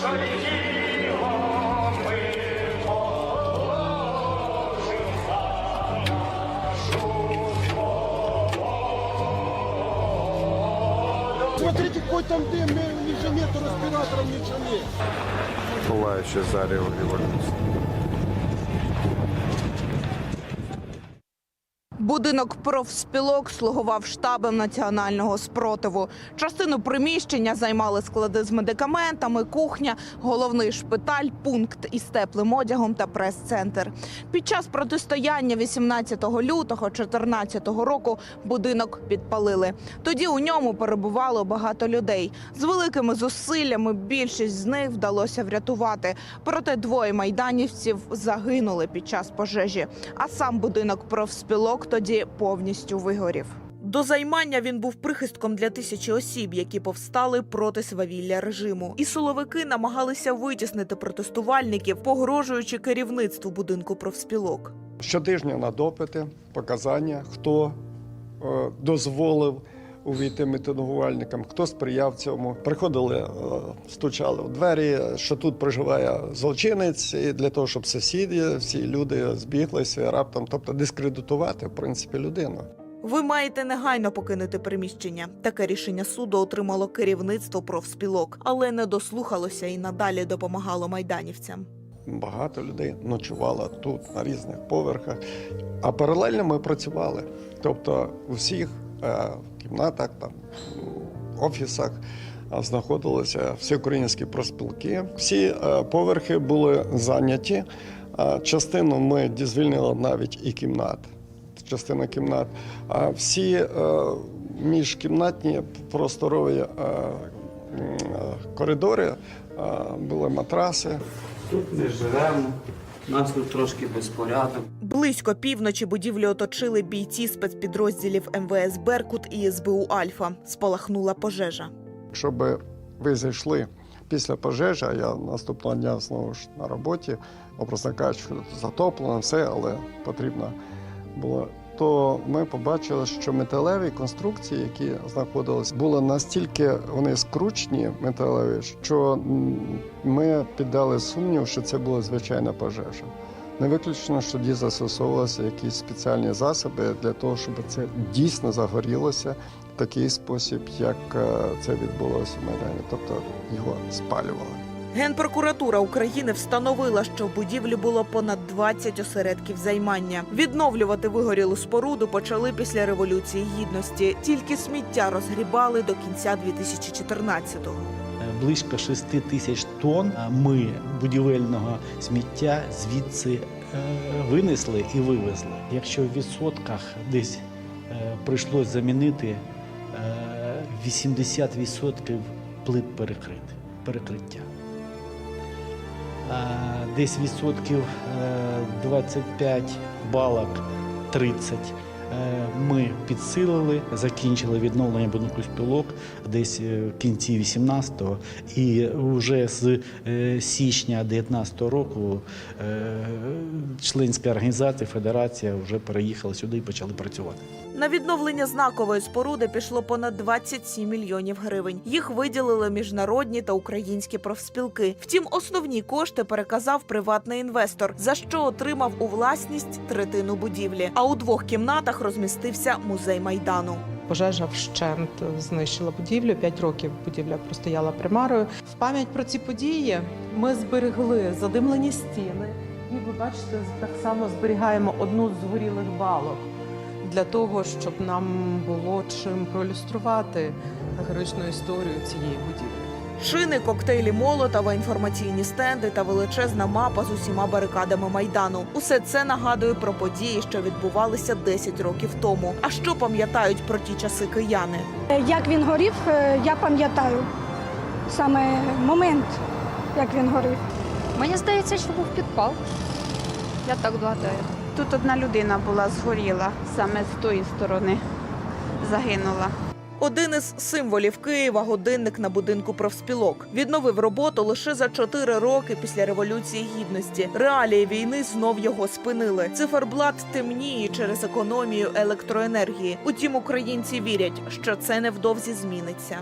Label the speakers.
Speaker 1: Смотрите, какой там дым, ничего нету, респираторов ничего нет.
Speaker 2: Пылающее зарево революции.
Speaker 3: Будинок профспілок слугував штабом національного спротиву. Частину приміщення займали склади з медикаментами, кухня, головний шпиталь, пункт із теплим одягом та прес-центр. Під час протистояння 18 лютого 2014 року будинок підпалили. Тоді у ньому перебувало багато людей. З великими зусиллями більшість з них вдалося врятувати. Проте двоє майданівців загинули під час пожежі. А сам будинок профспілок тоді повністю вигорів. До займання він був прихистком для тисячі осіб, які повстали проти свавілля режиму. І силовики намагалися витіснити протестувальників, погрожуючи керівництву будинку профспілок.
Speaker 1: Щотижня на допити, показання, хто е, дозволив увійти мітингувальникам, хто сприяв цьому. Приходили, е, стучали в двері, що тут проживає злочинець, і для того, щоб сусіди, всі люди збіглися раптом, тобто дискредитувати в принципі людину.
Speaker 3: Ви маєте негайно покинути приміщення. Таке рішення суду отримало керівництво профспілок, але не дослухалося і надалі допомагало майданівцям.
Speaker 1: Багато людей ночувало тут на різних поверхах. А паралельно ми працювали. Тобто у всіх е, кімнатах, там, офісах е, знаходилися всі українські проспілки. Всі е, поверхи були зайняті. Е, частину ми звільнили навіть і кімнат. Частина кімнат. А всі е, міжкімнатні просторові е, е, коридори е, були матраси.
Speaker 4: Тут ми живемо, нас тут трошки безпорядок.
Speaker 3: Близько півночі будівлі оточили бійці спецпідрозділів МВС Беркут і СБУ Альфа. Спалахнула пожежа.
Speaker 1: Щоб ви зайшли після пожежі, а я наступного дня знову ж на роботі, образно кажучи, затоплено все, але потрібно було. То ми побачили, що металеві конструкції, які знаходились, були настільки вони скручені, металеві, що ми піддали сумнів, що це була звичайна пожежа. Не виключено, що тоді застосовувалися якісь спеціальні засоби для того, щоб це дійсно загорілося в такий спосіб, як е, це відбулося в Майдані, тобто його спалювали.
Speaker 3: Генпрокуратура України встановила, що в будівлі було понад 20 осередків займання. Відновлювати вигорілу споруду почали після революції гідності. Тільки сміття розгрібали до кінця 2014-го.
Speaker 5: близько 6 тисяч тонн ми будівельного сміття звідси е, винесли і вивезли. Якщо в відсотках десь е, прийшлось замінити е, 80% плит перекрити, перекриття. Десь відсотків е, 25 балок 30 е, ми підсилили, закінчили відновлення будинку спілок десь е, в кінці 18-го. І вже з е, січня 19-го року е, членська організація, федерація вже переїхала сюди і почали працювати.
Speaker 3: На відновлення знакової споруди пішло понад 27 мільйонів гривень. Їх виділили міжнародні та українські профспілки. Втім, основні кошти переказав приватний інвестор, за що отримав у власність третину будівлі. А у двох кімнатах розмістився музей майдану.
Speaker 6: Пожежа вщент знищила будівлю. П'ять років будівля простояла примарою. В пам'ять про ці події ми зберегли задимлені стіни, і ви бачите, так само зберігаємо одну з згорілих балок для того, щоб нам було чим проілюструвати героїчну історію цієї будівлі.
Speaker 3: Шини, коктейлі Молотова, інформаційні стенди та величезна мапа з усіма барикадами майдану. Усе це нагадує про події, що відбувалися 10 років тому. А що пам'ятають про ті часи кияни?
Speaker 7: Як він горів, е, я пам'ятаю саме момент, як він горів.
Speaker 8: Мені здається, що був підпал. Я так гадаю.
Speaker 9: Тут одна людина була згоріла, саме з тої сторони загинула.
Speaker 3: Один із символів Києва годинник на будинку профспілок відновив роботу лише за чотири роки після революції гідності. Реалії війни знов його спинили. Циферблат темніє через економію електроенергії. Утім, українці вірять, що це невдовзі зміниться.